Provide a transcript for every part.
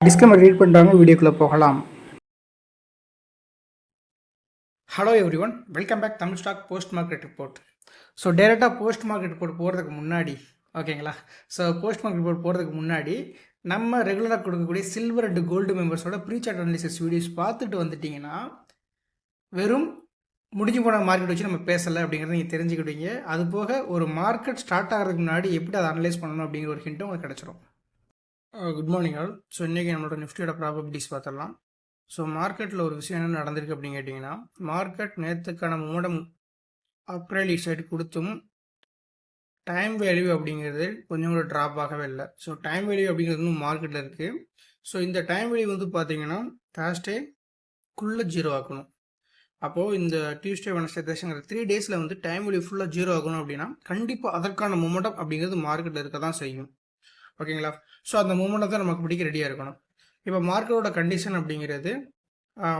Disclaimer read பண்ணுறாங்க வீடியோக்குள்ளே போகலாம். Hello everyone welcome back Tamil stock post market report so டேரெக்டாக போஸ்ட் மார்க்கெட் ரிப்போர்ட் போகிறதுக்கு முன்னாடி ஓகேங்களா ஸோ போஸ்ட் மார்க்கெட் ரிப்போர்ட் போகிறதுக்கு முன்னாடி நம்ம ரெகுலராக கொடுக்கக்கூடிய சில்வர் அண்ட் கோல்டு மெம்பர்ஸோட ப்ரீ சார்ட் அனாலிசிஸ் வீடியோஸ் பார்த்துட்டு வந்துட்டிங்கன்னா வெறும் முடிஞ்சு போன மார்க்கெட் வச்சு நம்ம பேசலை அப்படிங்கிறத நீங்கள் தெரிஞ்சுக்கிட்டீங்க அது போக ஒரு மார்க்கெட் ஸ்டார்ட் ஆகிறதுக்கு முன்னாடி எப்படி அதை அனலைஸ் பண்ணணும் அப்படிங்கிற ஒரு ஹிண்ட்டும் உங்களுக்கு கிடச்சிரும். குட் மார்னிங் ஆல் ஸோ இன்றைக்கி நம்மளோட நிஃப்டியோட ப்ராபபிலிட்டிஸ் பார்த்துடலாம். ஸோ மார்க்கெட்டில் ஒரு விஷயம் என்ன நடந்திருக்கு அப்படின்னு கேட்டிங்கன்னா மார்க்கெட் நேற்றுக்கான மூடம் அப்ரேலி சைடு கொடுத்தும் டைம் வேல்யூ அப்படிங்கிறது கொஞ்சம் கூட ட்ராப் ஆகவே இல்லை. ஸோ டைம் வேல்யூ அப்படிங்கிறது இன்னும் மார்க்கெட்டில் இருக்குது ஸோ இந்த டைம் வேல்யூ வந்து பார்த்தீங்கன்னா தேர்ஸ்டே குள்ளே ஜீரோ ஆக்கணும் அப்போது இந்த டியூஸ்டே வெனஸ்டே தேசங்கிற த்ரீ டேஸில் வந்து டைம் வேல்யூ ஃபுல்லாக ஜீரோ ஆகணும் அப்படின்னா கண்டிப்பாக அதற்கான மூமெண்டம் அப்படிங்கிறது மார்க்கெட்டில் இருக்க தான் செய்யும். ஓகேங்களா? ஸோ அந்த மூமெண்ட்டை தான் நமக்கு பிடிக்க ரெடியாக இருக்கணும். இப்போ மார்க்கெட்டோட கண்டிஷன் அப்படிங்கிறது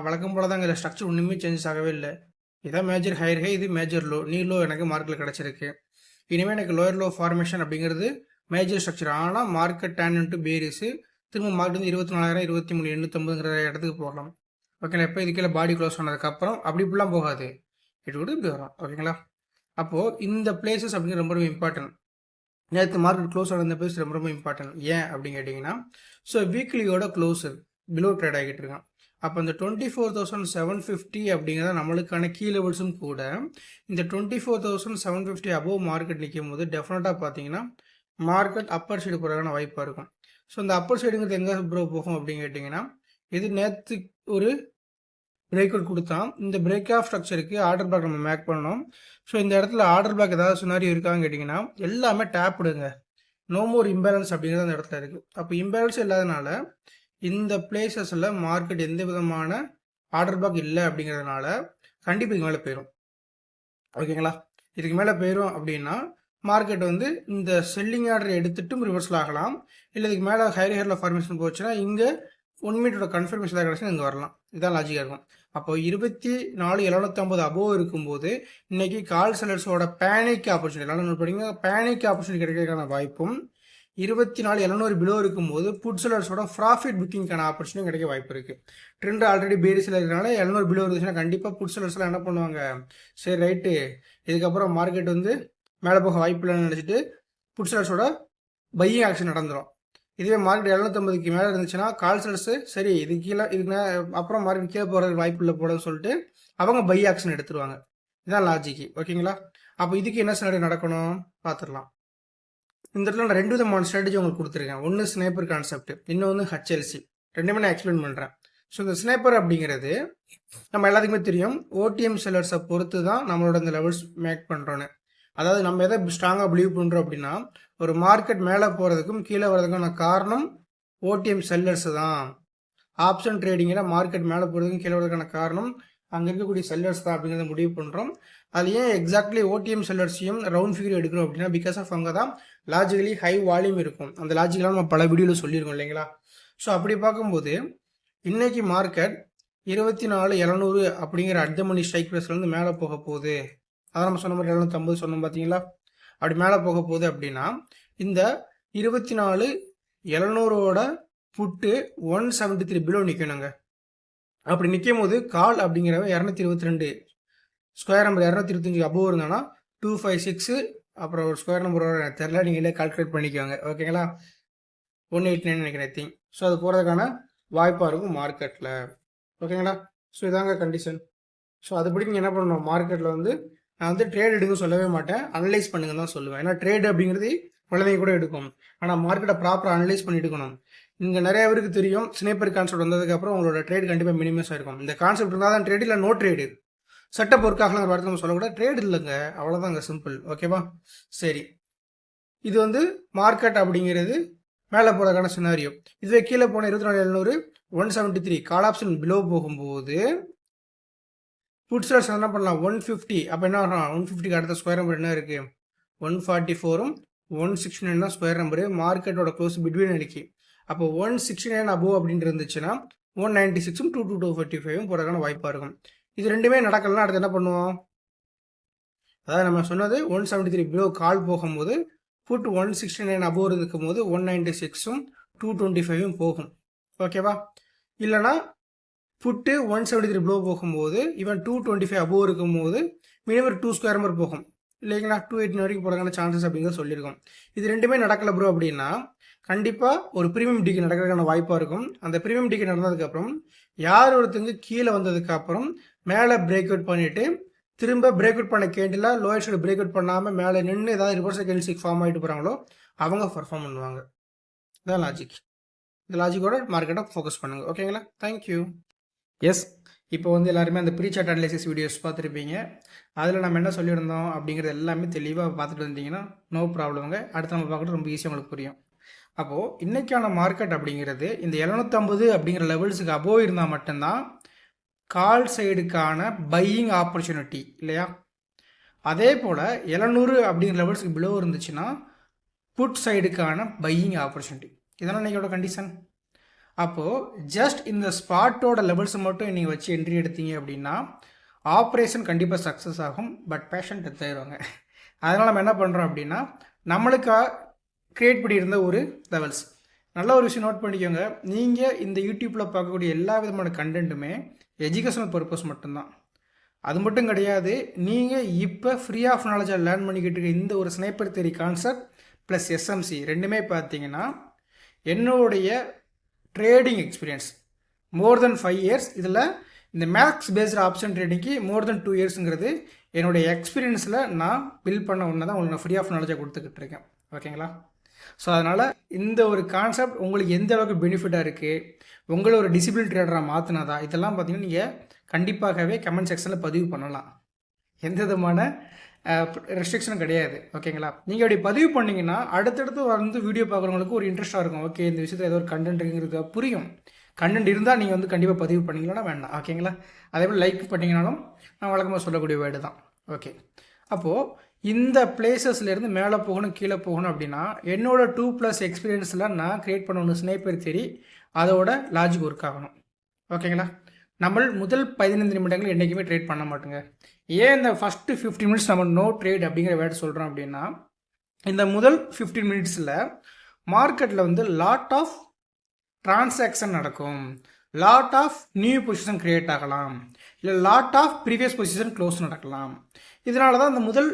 வழக்கம் போல தான் இதில் ஸ்ட்ரக்சர் ஒன்றுமே சேஞ்சஸ் ஆகவே இல்லை. இதான் மேஜர் ஹையர் ஹை இது மேஜர் லோ நீ லோ எனக்கு மார்க்கில் கிடச்சிருக்கு. இனிமேல் எனக்கு லோயர் லோ ஃபார்மேஷன் அப்படிங்கிறது மேஜர் ஸ்ட்ரக்சர் ஆனால் மார்க்கெட் டேன் இன்ட்டு பேரிஸு திரும்ப மார்க்கெட் வந்து இருபத்தி நாலாயிரம் இருபத்தி மூணு எண்ணூற்றம்பதுங்கிற இடத்துக்கு போகலாம். ஓகேங்களா? எப்போ இது கீழே பாடி க்ளோஸ் பண்ணதுக்கப்புறம் அப்படி இப்படிலாம் போகாது. இது கூட இப்படி வரும் ஓகேங்களா? அப்போது இந்த பிளேசஸ் அப்படிங்கிறது ரொம்ப ரொம்ப இம்பார்ட்டன்ட் நேற்று மார்க்கெட் க்ளோஸ் ஆன பேஸ் ரொம்ப ரொம்ப இம்பார்ட்டன்ட் ஏன் அப்படின்னு கேட்டிங்கன்னா ஸோ வீக்லியோட க்ளோஸ் பிலோ ட்ரேட் ஆகிட்டு இருக்கான். அப்போ இந்த twenty four thousand seven fifty அப்படிங்கிறத நம்மளுக்கான கீ லெவல்ஸும் கூட இந்த twenty four thousand seven fifty above market நிற்கும் போது டெஃபினட்டாக பார்த்தீங்கன்னா மார்க்கெட் அப்பர் சைடு போகிறதுக்கான வாய்ப்பாக இருக்கும். ஸோ இந்த அப்பர் சைடுங்கிறது எங்கே ப்ரோ போகும் அப்படின்னு கேட்டிங்கன்னா இது நேற்று ஒரு பிரேக் கொடுத்தான். இந்த பிரேக் ஆஃப் ஸ்ட்ரக்சருக்கு ஆர்டர் பேக் நம்ம மேக் பண்ணணும். ஸோ இந்த இடத்துல ஆர்டர் பேக் ஏதாவது சுனாரியோ இருக்கான்னு கேட்டிங்கன்னா எல்லாமே டேப் விடுங்க. நோ மோர் இம்பேலன்ஸ் அப்படிங்கிறது அந்த இடத்துல இருக்குது அப்போ இம்பேலன்ஸ் இல்லாதனால இந்த பிளேசஸில் மார்க்கெட் எந்த விதமான ஆர்டர் பேக் இல்லை அப்படிங்கிறதுனால கண்டிப்பாக இதுக்கு மேலே போயிடும் ஓகேங்களா இதுக்கு மேலே போயிடும் அப்படின்னா மார்க்கெட் வந்து இந்த செல்லிங் ஆர்டர் எடுத்துட்டும் ரிவர்சல் ஆகலாம். இல்லை இதுக்கு மேலே ஹையர் ஹேரில் ஃபார்மேஷன் போச்சுன்னா இங்கே உண்மையோட கன்ஃபர்மேஷன் தான் இங்கே வரலாம். இதான் லாஜிக்காக இருக்கும். அப்போ இருபத்தி நாலு எழுநூத்தம்பது அபோவ் இருக்கும்போது இன்னைக்கு கால் செலர்ஸோட பேனிக் ஆப்பர்ச்சுனிட்டி நல்லா நோட் பண்ணிங்க பேனிக் ஆப்பர்ச்சுனிட்டி கிடைக்கிறதுக்கான வாய்ப்பும் இருபத்தி நாலு எழுநூறு பிலோ இருக்கும்போது புட் செலர்ஸோட ப்ராஃபிட் புக்கிங்க்கான ஆப்பர்ச்சுனிட்டி கிடைக்க வாய்ப்பு இருக்குது ட்ரெண்ட் ஆல்ரெடி பேரிஸில் இருக்கிறனால எழுநூறு பிலோ இருந்துச்சுன்னா கண்டிப்பாக புட் செலர்ஸ்லாம் என்ன பண்ணுவாங்க? சரி ரைட்டு இதுக்கப்புறம் மார்க்கெட் வந்து மேலே போக வாய்ப்பு இல்லைன்னு நினச்சிட்டு புட் செலர்ஸோட பையிங் ஆக்ஷன் நடந்துடும் இதுவே மார்க்கெட் எழுநூத்தம்பதுக்கு மேலே இருந்துச்சுன்னா கால்சல்ஸு சரி இது கீழே இதுக்கு அப்புறம் மார்க்கெட் கீழே போகிறது வாய்ப்பு இல்லை போடன்னு சொல்லிட்டு அவங்க பை ஆக்ஷன் எடுத்துருவாங்க. இதான் லாஜிக்கு ஓகேங்களா அப்போ இதுக்கு என்ன ஸ்ட்ராட்டஜி நடக்கணும்? பார்த்துடலாம் இந்த இடத்துல நான் ரெண்டு விதமான ஸ்ட்ராட்டஜி உங்களுக்கு கொடுத்துருக்கேன். ஒன்று ஸ்னேப்பர் கான்செப்ட் இன்னொன்று ஹச்எல்சி ரெண்டுமே நான் எக்ஸ்பிளைன் பண்ணுறேன் ஸோ இந்த ஸ்னேப்பர் அப்படிங்கிறது நம்ம எல்லாத்துக்குமே தெரியும். ஓடிஎம் செல்லர்ஸை பொறுத்து தான் நம்மளோட இந்த லெவல்ஸ் மேக் பண்ணுறோன்னு அதாவது நம்ம எதை ஸ்ட்ராங்காக பிலீவ் பண்ணுறோம் அப்படின்னா ஒரு மார்க்கெட் மேலே போகிறதுக்கும் கீழே வர்றதுக்கான காரணம் ஓடிஎம் செல்லர்ஸ் தான். ஆப்ஷன் ட்ரேடிங்கில் மார்க்கெட் மேலே போகிறதுக்கும் கீழே வர்றதுக்கான காரணம் அங்கே இருக்கக்கூடிய செல்லர்ஸ் தான் அப்படிங்கிறத முடிவு பண்ணுறோம் அது ஏன் எக்ஸாக்ட்லி ஓடிஎம் செல்லர்ஸையும் ரவுண்ட் ஃபிகர் எடுக்கிறோம் அப்படின்னா பிகாஸ் ஆஃப் அங்கே தான் லாஜிக்கலி ஹை வால்யூம் இருக்கும். அந்த லாஜிக்கெலாம் நம்ம பல வீடியோவில் சொல்லியிருக்கோம் இல்லைங்களா? ஸோ அப்படி பார்க்கும்போது இன்றைக்கி மார்க்கெட் இருபத்தி நாலு இரநூறு அப்படிங்கிற அர்த்த மணி ஸ்ட்ரைக் ப்ரைஸ்லேருந்து மேலே போக போகுது. அதான் நம்ம சொன்ன மாதிரி இரநூத்தம்பது சொன்னோம் பார்த்தீங்களா? அப்படி மேலே போக போகுது அப்படின்னா இந்த இருபத்தி நாலு எழுநூறோட put one seventy three below நிற்கணுங்க அப்படி நிற்கும் போது கால் அப்படிங்கிறவ இரநூத்தி இருபத்தி ரெண்டு ஸ்கொயர் நம்பர் இரநூத்தி இருபத்தஞ்சு அபோவ் இருந்தானா டூ ஃபைவ் சிக்ஸு அப்புறம் ஒரு ஸ்கொயர் நம்பர் எனக்கு தெரில நீங்களே கால்குலேட் பண்ணிக்கோங்க. ஓகேங்களா ஒன் எயிட் நைன் நினைக்கிறேன் திங் ஸோ அது போகிறதுக்கான வாய்ப்பாக இருக்கும் மார்க்கெட்டில் ஓகேங்களா ஸோ இதாங்க கண்டிஷன் ஸோ அதுபடி நீங்கள் என்ன பண்ணணும்? மார்க்கெட்டில் வந்து நான் வந்து ட்ரேட் எடுக்க சொல்லவே மாட்டேன். அனலைஸ் பண்ணுங்க தான் சொல்லுவேன். ஏன்னா ட்ரேட் அப்படிங்கிறது குழந்தைங்க கூட எடுக்கும். ஆனால் மார்க்கெட்டை ப்ராப்பராக அனலைஸ் பண்ணி எடுக்கணும். இங்கே நிறைய பேருக்கு தெரியும். ஸ்னேப்பர் கான்செப்ட் வந்ததுக்கப்புறம் உங்களோட ட்ரேட் கண்டிப்பாக மினிமஸாக இருக்கும் இந்த கான்செப்ட் இருந்தால் தான் ட்ரேட் இல்லை நோ ட்ரேடு சட்ட பொருட்காகலாம் ஒரு வார்த்தை நம்ம சொல்லக்கூடாது. ட்ரேட் இல்லைங்க. அவ்வளோதாங்க சிம்பிள் ஓகேவா சரி. இது வந்து மார்க்கெட் அப்படிங்கிறது மேலே போகிறதுக்கான சினாரியோ இதுவே கீழே போன இருபத்தி நாலு எழுநூறு one seventy three call option below போகும்போது புட்ஸ்லர்ஸ் என்ன பண்ணலாம்? ஒன் ஃபிஃப்டி அப்போ என்ன ஆகும் ஒன் ஃபிஃப்டிக்கு அடுத்த ஸ்கொயர் நம்பர் என்ன இருக்குது ஒன் ஃபார்ட்டி ஃபோரும் ஒன் சிக்ஸ்டி நைன் தான் ஸ்கொயர் நம்பரு மார்க்கெட்டோட க்ளோஸ் பிட்வீன் அடிக்கி அப்போ ஒன் சிக்ஸ்டி நைன் அபோவ் அப்படின்ட்டு இருந்துச்சுன்னா ஒன் நைன்ட்டி சிக்ஸும் டூ டூ டூ ஃபார்ட்டி ஃபைவும் போகிறதுக்கான வாய்ப்பாக இருக்கும். இது ரெண்டுமே நடக்கலன்னா அடுத்து என்ன பண்ணுவோம்? அதாவது நம்ம சொன்னது one seventy three below call போகும்போது put one sixty nine above இருக்கும் போது ஒன் நைன்ட்டி சிக்ஸும் டூ டுவெண்ட்டி ஃபைவும் போகும் ஓகேவா இல்லைனா put one seventy three below போகும்போது இவன் டூ டுவெண்ட்டி ஃபைவ் அபோவ் இருக்கும்போது மினிமம் டூ ஸ்கொயர் மாதிரி போகும். இல்லைங்களா? டூ எயிட்டின் வரைக்கும் போகிறதுக்கான சான்சஸ் அப்படிங்கிறத சொல்லியிருக்கோம். இது ரெண்டுமே நடக்கல ப்ரோ அப்படின்னா கண்டிப்பாக ஒரு ப்ரீமியம் டிக்கி நடக்கிறதுக்கான வாய்ப்பாக இருக்கும். அந்த ப்ரீமியம் டிக்கெட் நடந்ததுக்கப்புறம் யார் ஒருத்தங்க கீழே வந்ததுக்கப்புறம் மேலே பிரேக் அவுட் பண்ணிவிட்டு திரும்ப பிரேக் அவுட் பண்ண candle lower side break out பண்ணாமல் மேலே நின்று ஏதாவது ரிவர்ஸ் கேண்டில்ஸ்டிக் ஃபார்ம் ஆகிட்டு போகிறாங்களோ அவங்க பர்ஃபார்ம் பண்ணுவாங்க. இதான் லாஜிக் இந்த லாஜிக்கோட மார்க்கெட்டை ஃபோக்கஸ் பண்ணுங்கள் ஓகேங்களா தேங்க்யூ எஸ் இப்போ வந்து எல்லாருமே அந்த ப்ரீ சார்ட் அனலைசிஸ் வீடியோஸ் பார்த்துருப்பீங்க. அதில் நம்ம என்ன சொல்லியிருந்தோம் அப்படிங்கிறது எல்லாமே தெளிவாக பார்த்துட்டு வந்தீங்கன்னா நோ ப்ராப்ளம்ங்க அடுத்து நம்ம பார்க்குறது ரொம்ப ஈஸியாக உங்களுக்கு புரியும். அப்போது இன்றைக்கான மார்க்கெட் அப்படிங்கிறது இந்த எழுநூற்றம்பது அப்படிங்கிற லெவல்ஸுக்கு அபோவ் இருந்தால் மட்டும்தான் கால் சைடுக்கான பையிங் ஆப்பர்ச்சுனிட்டி இல்லையா? அதே போல் எழுநூறு அப்படிங்கிற லெவல்ஸுக்கு பிலோ இருந்துச்சுன்னா புட் சைடுக்கான பையிங் ஆப்பர்ச்சுனிட்டி இதெல்லாம் இன்றைக்கோட கண்டிஷன் அப்போது ஜஸ்ட் இந்த ஸ்பாட்டோட லெவல்ஸ் மட்டும் நீங்கள் வச்சு என்ட்ரி எடுத்தீங்க அப்படின்னா ஆப்ரேஷன் கண்டிப்பாக சக்ஸஸ் ஆகும் பட் பேஷண்ட் டெத் ஆயிடுவாங்க அதனால் நம்ம என்ன பண்ணுறோம் அப்படின்னா நம்மளுக்காக க்ரியேட் பண்ணியிருந்த ஒரு லெவல்ஸ் நல்ல ஒரு விஷயம் நோட் பண்ணிக்கோங்க. நீங்கள் இந்த யூடியூப்பில் பார்க்கக்கூடிய எல்லா விதமான கண்டென்ட்டுமே எஜுகேஷனல் பர்பஸ் மட்டும்தான். அது மட்டும் கிடையாது நீங்கள் இப்போ ஃப்ரீ ஆஃப் நாலேஜாக லேர்ன் பண்ணிக்கிட்டு இருக்க இந்த ஒரு sniper theory concept plus SMC ரெண்டுமே பார்த்தீங்கன்னா என்னுடைய trading experience more than five years இதில் இந்த மேக்ஸ் பேஸ்டு ஆப்ஷன் ட்ரேடிங்க்கு மோர் தென் டூ இயர்ஸுங்கிறது என்னுடைய எக்ஸ்பீரியன்ஸில் நான் பில் பண்ண ஒன்று தான் உங்களுக்கு நான் ஃப்ரீ ஆஃப் நாலேஜாக கொடுத்துக்கிட்டு இருக்கேன். ஓகேங்களா ஸோ அதனால் இந்த ஒரு கான்செப்ட் உங்களுக்கு எந்த அளவுக்கு பெனிஃபிட்டாக இருக்குது உங்களை ஒரு டிசிப்ளின் ட்ரேடராக மாற்றினதா இதெல்லாம் பார்த்தீங்கன்னா நீங்கள் கண்டிப்பாகவே கமெண்ட் செக்ஷனில் பதிவு பண்ணலாம். எந்த விதமான ரெஸ்ட்ரிக்ஷனும் கிடையாது ஓகேங்களா நீங்கள் அப்படி பதிவு பண்ணிங்கன்னா அடுத்தடுத்து வந்து வீடியோ பார்க்குறவங்களுக்கு ஒரு இன்ட்ரெஸ்ட்டாக இருக்கும். ஓகே இந்த விஷயத்தில் ஏதோ ஒரு கண்டென்ட் இருக்குங்கிறது புரியும். கண்டென்ட் இருந்தால் நீங்கள் வந்து கண்டிப்பாக பதிவு பண்ணிங்கன்னா வேண்டாம் ஓகேங்களா அதே போல் லைக் பண்ணிங்கனாலும் நான் வழக்கமாக சொல்லக்கூடிய வேர்டு தான் ஓகே அப்போது இந்த பிளேசஸ்லேருந்து மேலே போகணும் கீழே போகணும் அப்படின்னா என்னோட டூ ப்ளஸ் எக்ஸ்பீரியன்ஸில் நான் க்ரியேட் பண்ணணும் ஸ்னேப்பர் தேடி அதோட லாஜிக் ஒர்க் ஆகணும் ஓகேங்களா நம்ம முதல் பதினைந்து நிமிடங்கள் என்றைக்குமே ட்ரேட் பண்ண மாட்டோங்க. ஏன் இந்த ஃபஸ்ட்டு ஃபிஃப்டின் மினிட்ஸ் நம்ம நோ ட்ரேட் அப்படிங்கிற வேர்டு சொல்கிறோம் அப்படின்னா இந்த முதல் ஃபிஃப்டீன் மினிட்ஸில் மார்க்கெட்டில் வந்து லாட் ஆஃப் டிரான்சாக்ஷன் நடக்கும். Lot of new position create ஆகலாம். இல்லை lot of previous position close நடக்கலாம். இதனால தான் இந்த முதல்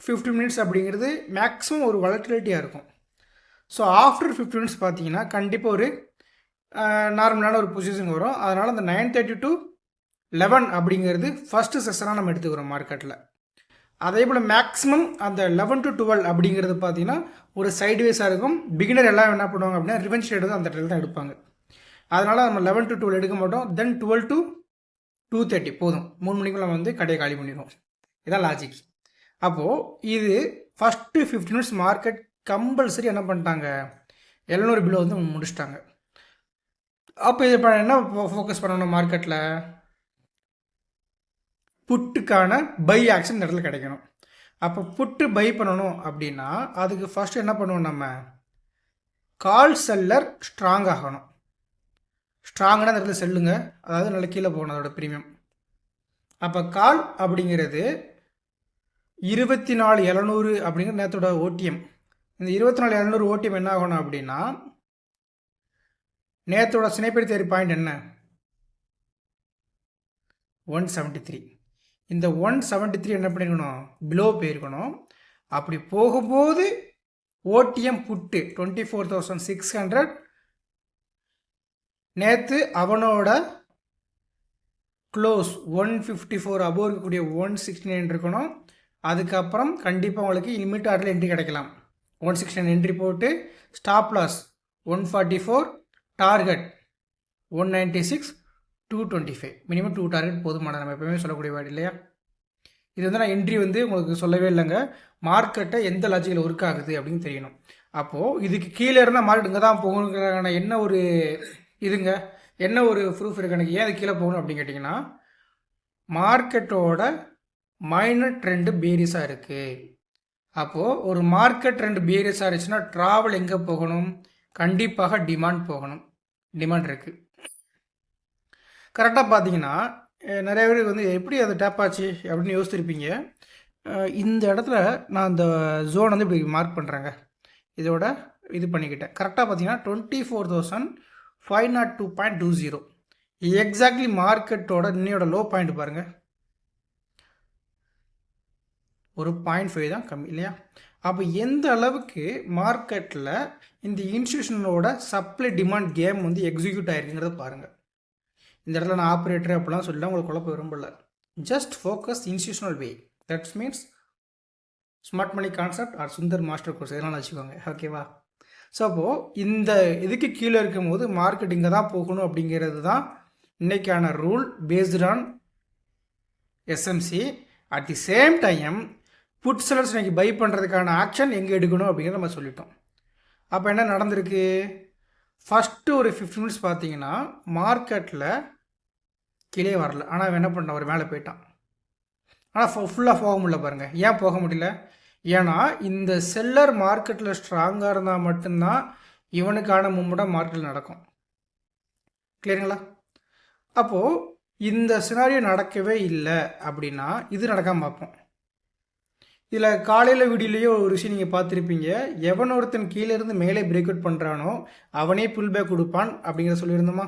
ஃபிஃப்டி மினிட்ஸ் அப்படிங்கிறது மேக்ஸிமம் ஒரு வளட்டிலிட்டியாக இருக்கும். ஸோ ஆஃப்டர் ஃபிஃப்டி மினிட்ஸ் பார்த்தீங்கன்னா கண்டிப்பாக ஒரு நார்மலான ஒரு பொசிஷன் வரும். அதனால் அந்த நைன் தேர்ட்டி டு லெவன் அப்படிங்கிறது ஃபஸ்ட்டு செஷனாக நம்ம எடுத்துக்கிறோம் மார்க்கெட்டில் அதே போல் மேக்ஸிமம் அந்த லெவன் டு டுவெல் அப்படிங்கிறது பார்த்தீங்கன்னா ஒரு சைட்வேஸாக இருக்கும். பிகினர் எல்லாம் என்ன பண்ணுவாங்க அப்படின்னா ரிவென்ஸ் ட்ரேட் அந்த ட்ரெயில் தான் எடுப்பாங்க. அதனால் நம்ம லெவன் டு டுவெல் எடுக்க மாட்டோம். Then twelve to two thirty போதும். மூணு மணிக்குள்ள வந்து கடையை காலி பண்ணிடுவோம். இதான் லாஜிக் அப்போது இது first fifty minutes market compulsory என்ன பண்ணிட்டாங்க? எழுநூறு பிலோ வந்து முடிச்சிட்டாங்க. அப்போ இது இப்போ என்ன ஃபோக்கஸ் பண்ணணும் மார்க்கெட்டில் புட்டுக்கான பை ஆக்ஷன் இந்த இடத்துல கிடைக்கணும். அப்போ புட்டு பை பண்ணணும் அப்படின்னா அதுக்கு ஃபஸ்ட்டு என்ன பண்ணுவோம் நம்ம? கால் செல்லர் ஸ்ட்ராங் ஆகணும். ஸ்ட்ராங்கான அந்த இடத்துல செல்லுங்க. அதாவது நல்ல கீழே போகணும் அதோட ப்ரீமியம் அப்போ கால் அப்படிங்கிறது இருபத்தி நாலு எழுநூறு அப்படிங்கிற நேரத்தோட ஓடிஎம் இந்த இருபத்தி நாலு இரநூறு ஓடிஎம் என்ன ஆகணும் அப்படின்னா நேத்தோட ஸ்னேப்பர் தேரி பாயிண்ட் என்ன? ஒன் செவன்ட்டி த்ரீ இந்த ஒன் செவன்ட்டி த்ரீ என்ன பண்ணிருக்கணும்? பிலோ போயிருக்கணும். அப்படி போகும்போது OTM put twenty four thousand six hundred நேற்று அவனோட close one fifty four above இருக்கக்கூடிய ஒன் சிக்ஸ்டி நைன் இருக்கணும். அதுக்கப்புறம் கண்டிப்பாக உங்களுக்கு லிமிட் ஆர்டர் என்ட்ரி கிடைக்கலாம். ஒன் சிக்ஸ்டி நைன் என்ட்ரி போட்டு stop loss one forty four target one ninety six two twenty five. Minimum two target போதுமான நம்ம எப்போயுமே சொல்லக்கூடிய வேர்டு இல்லையா? இது வந்து நான் என்ட்ரி வந்து உங்களுக்கு சொல்லவே இல்லைங்க. மார்க்கெட்டை எந்த லாஜிக்கில் ஒர்க் ஆகுது அப்படின்னு தெரியணும். அப்போது இதுக்கு கீழே இருந்தால் மார்க்கெட் இங்கே தான் போகணுங்கிறதுக்கான என்ன ஒரு இதுங்க? என்ன ஒரு ப்ரூஃப் இருக்கு எனக்கு ஏன் அது கீழே போகணும் அப்படின்னு கேட்டிங்கன்னா மார்க்கெட்டோட மைனர் ட்ரெண்டு பேரிஸாக இருக்குது அப்போது ஒரு மார்க்கெட் ட்ரெண்ட் பேரியஸாக இருந்துச்சுன்னா ட்ராவல் எங்கே போகணும்? கண்டிப்பாக டிமாண்ட் போகணும். டிமாண்ட் இருக்குது கரெக்டாக பார்த்தீங்கன்னா நிறைய பேர் வந்து எப்படி அது டேப் ஆச்சு? அப்படின்னு யோசிச்சிருப்பீங்க இந்த இடத்துல நான் இந்த ஜோன் வந்து இப்படி மார்க் பண்ணுறேங்க இதோட இது பண்ணிக்கிட்டேன். கரெக்டாக பார்த்தீங்கன்னா twenty four thousand five not two point two zero exactly மார்க்கெட்டோட இன்னையோட லோ பாயிண்ட் பாருங்கள் ஒரு பாயிண்ட் ஃபைவ் தான் கம்மி இல்லையா? அப்போ எந்த அளவுக்கு மார்க்கெட்டில் இந்த இன்ஸ்டியூஷனோட சப்ளை டிமாண்ட் கேம் வந்து எக்ஸிக்யூட் ஆயிருக்குங்கிறத பாருங்கள் இந்த இடத்துல நான் ஆப்ரேட்டர் அப்படிலாம் சொல்லி உங்களுக்கு குழப்ப விரும்பல. Just focus institutional way that's means smart money concept or Sundar master course இதெல்லாம் வச்சுக்கோங்க. ஓகேவா ஸோ அப்போது இந்த இதுக்கு கீழே இருக்கும்போது மார்க்கெட் இங்கே தான் போகணும் அப்படிங்கிறது தான் இன்றைக்கான rule based on SMC at the same time put sellers இன்னைக்கு பை பண்ணுறதுக்கான ஆக்ஷன் எங்கே எடுக்கணும் அப்படிங்கிறத நம்ம சொல்லிட்டோம். அப்போ என்ன நடந்திருக்கு? ஃபஸ்ட்டு ஒரு ஃபிஃப்டி மினிட்ஸ் பார்த்தீங்கன்னா மார்க்கெட்டில் கீழே வரல. ஆனால் அவன் என்ன பண்ண ஒரு மேலே போயிட்டான். ஆனால் ஃபுல்லாக போக முடியல பாருங்கள் ஏன் போக முடியல? ஏன்னா இந்த செல்லர் மார்க்கெட்டில் ஸ்ட்ராங்காக இருந்தால் மட்டும்தான் இவனுக்கான மும்முடம் மார்க்கெட்டில் நடக்கும். கிளியருங்களா அப்போது இந்த சினாரியோ நடக்கவே இல்லை அப்படின்னா இது நடக்காமல் பார்ப்போம். இதில் காலையில் வீடியோலேயே ஒரு விஷயம் நீங்கள் பார்த்துருப்பீங்க. எவன் ஒருத்தன் கீழே இருந்து மேலே பிரேக் அவுட் பண்ணுறானோ அவனே புல் பேக் கொடுப்பான் அப்படிங்கிறத சொல்லியிருந்தோமா?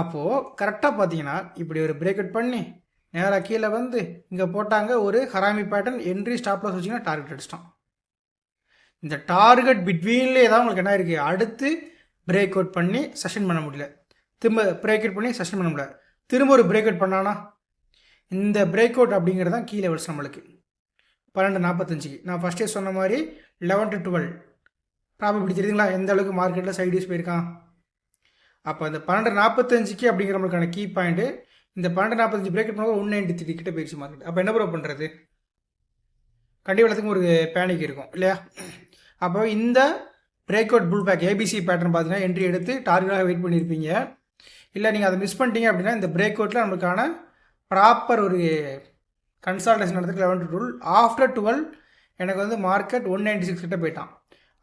அப்போது கரெக்டாக பார்த்தீங்கன்னா இப்படி ஒரு பிரேக் அவுட் பண்ணி நேராக கீழே வந்து இங்கே போட்டாங்க ஒரு harami pattern entry stop loss வச்சிங்கன்னா டார்கெட் அடிச்சிட்டான். இந்த டார்கெட் பிட்வீன்லேயே தான் உங்களுக்கு என்ன இருக்குது அடுத்து பிரேக் அவுட் பண்ணி செஷன் பண்ண முடியல. திரும்ப பிரேக் அவுட் பண்ணி செஷன் பண்ண முடியல. திரும்ப ஒரு பிரேக் அவுட் பண்ணானா? இந்த பிரேக் அவுட் அப்படிங்கிறது தான் கீழே வருஷம் நம்மளுக்கு. பன்னெண்டு நாற்பத்தஞ்சுக்கு நான் ஃபஸ்ட்டே சொன்ன மாதிரி லெவன் டு டுவெல் ப்ராபபிலிட்டி பிடிச்சிருந்தீங்களா எந்த அளவுக்கு மார்க்கெட்டில் சைடிஸ் போயிருக்கான்? அப்போ அந்த பன்னெண்டு நாற்பத்தஞ்சுக்கு அப்படிங்கிற நம்மளுக்கான கீ பாயிண்ட்டு இந்த பன்னெண்டு நாற்பத்தஞ்சு பிரேக் பண்ணும்போது ஒன் நைன்டி த்ரீ கிட்ட போயிடுச்சு மார்க்கெட் அப்போ என்ன ப்ரோ பண்ணுறது கண்டிப்பாக எல்லாத்துக்கும் ஒரு பேனிக் இருக்கும் இல்லையா? அப்போ இந்த break out pull back ABC pattern பார்த்தீங்கன்னா என்ட்ரி எடுத்து டார்கெட்டாக வெயிட் பண்ணியிருப்பீங்க இல்லை நீங்கள் அதை மிஸ் பண்ணிட்டீங்க அப்படின்னா இந்த பிரேக் அவுட்டில் நம்மளுக்கான ப்ராப்பர் ஒரு consultation நடத்துக்கு eleven to twelve after twelve எனக்கு வந்து மார்க்கெட் ஒன் நைன்டி சிக்ஸ் கிட்ட போயிட்டான்.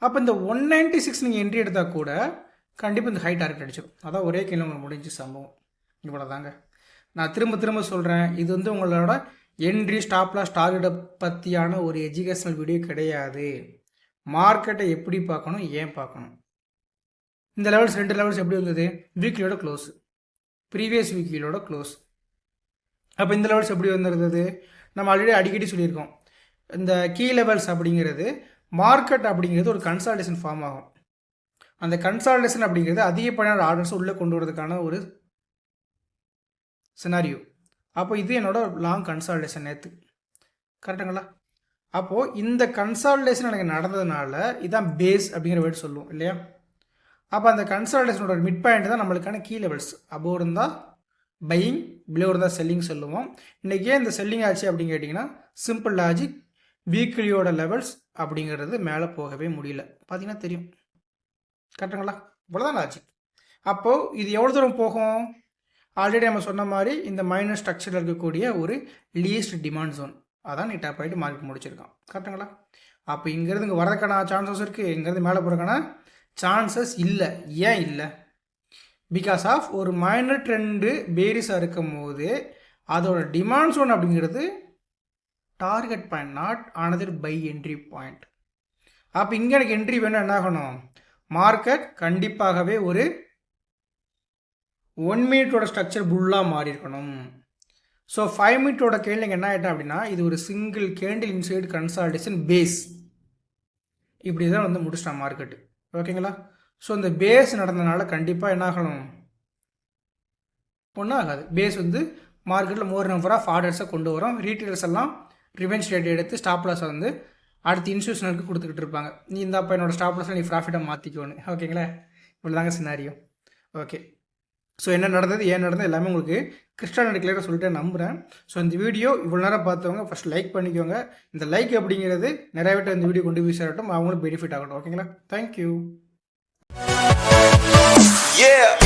அப்போ இந்த ஒன் நைன்டி சிக்ஸ் நீங்கள் என்ட்ரி எடுத்தால் கூட கண்டிப்பாக இந்த ஹை டார்கெட் அடிச்சிடும் அதான் ஒரே கிலோமீட்டர் உங்களுக்கு முடிஞ்சு சம்பவம். இவ்வளோ தாங்க நான் திரும்ப திரும்ப சொல்கிறேன் இது வந்து உங்களோட என்ட்ரி ஸ்டாப்லாஸ் டார்கெட்டை பற்றியான ஒரு எஜுகேஷனல் வீடியோ கிடையாது. மார்க்கெட்டை எப்படி பார்க்கணும் ஏன் பார்க்கணும்? இந்த லெவல்ஸ் ரெண்டு லெவல்ஸ் எப்படி வந்தது? வீக்லியோட க்ளோஸ் ப்ரீவியஸ் வீக்லியோட க்ளோஸ் அப்போ இந்த லெவல்ஸ் எப்படி வந்துருந்தது? நம்ம ஆல்ரெடி அடிக்கடி சொல்லியிருக்கோம். இந்த கீ லெவல்ஸ் அப்படிங்கிறது மார்க்கெட் அப்படிங்கிறது ஒரு கன்சால்டேஷன் ஃபார்ம் ஆகும். அந்த கன்சால்டேஷன் அப்படிங்கிறது அதிகப்படியான ஆர்டர்ஸ் உள்ளே கொண்டு வரதுக்கான ஒரு சினாரியோ அப்போ இது என்னோட லாங் கன்சால்டேஷன் நேற்று கரெக்டுங்களா அப்போது இந்த கன்சால்டேஷன் எனக்கு நடந்ததுனால இதான் பேஸ் அப்படிங்கிற வேர்டு சொல்லுவோம் இல்லையா? அப்போ அந்த கன்சால்டேஷனோட மிட் பாயிண்ட் தான் நம்மளுக்கான கீ லெவல்ஸ் அபோவ் இருந்தால் பையிங் பிலோ இருந்தால் செல்லிங் சொல்லுவோம். இன்றைக்கி ஏன் இந்த செல்லிங் ஆச்சு அப்படின்னு கேட்டிங்கன்னா சிம்பிள் லாஜிக் வீக்லியோட லெவல்ஸ் அப்படிங்கிறது மேலே போகவே முடியல. பார்த்தீங்கன்னா தெரியும். கரெக்டுங்களா? இவ்வளோதான் லாஜிக் அப்போது இது எவ்வளோ தூரம் போகும்? ஆல்ரெடி நம்ம சொன்ன மாதிரி இந்த மைனர் ஸ்ட்ரக்சரில் இருக்கக்கூடிய ஒரு லீஸ்ட் டிமாண்ட் ஜோன் அதான் நீ டேப் ஆகிட்டு மார்க் முடிச்சிருக்கான். கரெக்டுங்களா? அப்போ இங்கேருந்து இங்கே வரதுக்கான சான்சஸ் இருக்குது இங்கேருந்து மேலே போகிறதுக்கான சான்சஸ் இல்லை. ஏன் இல்லை? பிகாஸ் ஆஃப் ஒரு மைனர் ட்ரெண்டு பேரிஸாக இருக்கும் போது அதோட டிமாண்ட் ஜோன் அப்படிங்கிறது target point not another buy entry point அப்போ இங்கே எனக்கு என்ட்ரி வேணும் என்ன ஆகணும்? மார்க்கெட் கண்டிப்பாகவே ஒரு ஒன் மினிட்டோட ஸ்ட்ரக்சர் புல்லாக மாறி இருக்கணும். ஸோ ஃபைவ் மினிட்டோட கேள்வி என்ன ஆகிட்டேன் அப்படின்னா இது ஒரு single candle inside consultation base இப்படி தான் வந்து முடிச்சிட்டான் மார்க்கெட்டு ஓகேங்களா ஸோ இந்த பேஸ் நடந்தனால கண்டிப்பாக என்ன ஆகணும் ஒன்றும் ஆகாது பேஸ் வந்து மார்க்கெட்டில் மோர் நம்பர் ஆஃப் ஆர்டர்ஸை கொண்டு வரும். ரீட்டைலர்ஸ் எல்லாம் ரிவென்ஸ் ரேட் எடுத்து ஸ்டாப் லாஸை வந்து அடுத்த இன்ஸ்டியூஷனுக்கு கொடுத்துக்கிட்டு இருப்பாங்க. நீ இந்தாப்பா என்னோடய என்னோட ஸ்டாப் லாஸை நீ ப்ராஃபிட்டாக மாற்றிக்கணும் ஓகேங்களா இவ்வளோ தாங்க சினாரியோ ஓகே ஸோ என்ன நடந்தது ஏன் நடந்தது எல்லாமே உங்களுக்கு கிறிஸ்டான கிளியராக சொல்லிட்டு நம்புகிறேன் ஸோ இந்த வீடியோ இவ்வளோ நேரம் பார்த்தவங்க ஃபஸ்ட் லைக் பண்ணிக்கோங்க. இந்த லைக் அப்படிங்கிறது நிறைய பேர் இந்த வீடியோ கொண்டு போய் சேரட்டும். அவங்களும் பெனிஃபிட் ஆகட்டும். ஓகேங்களா தேங்க்யூ Yeah.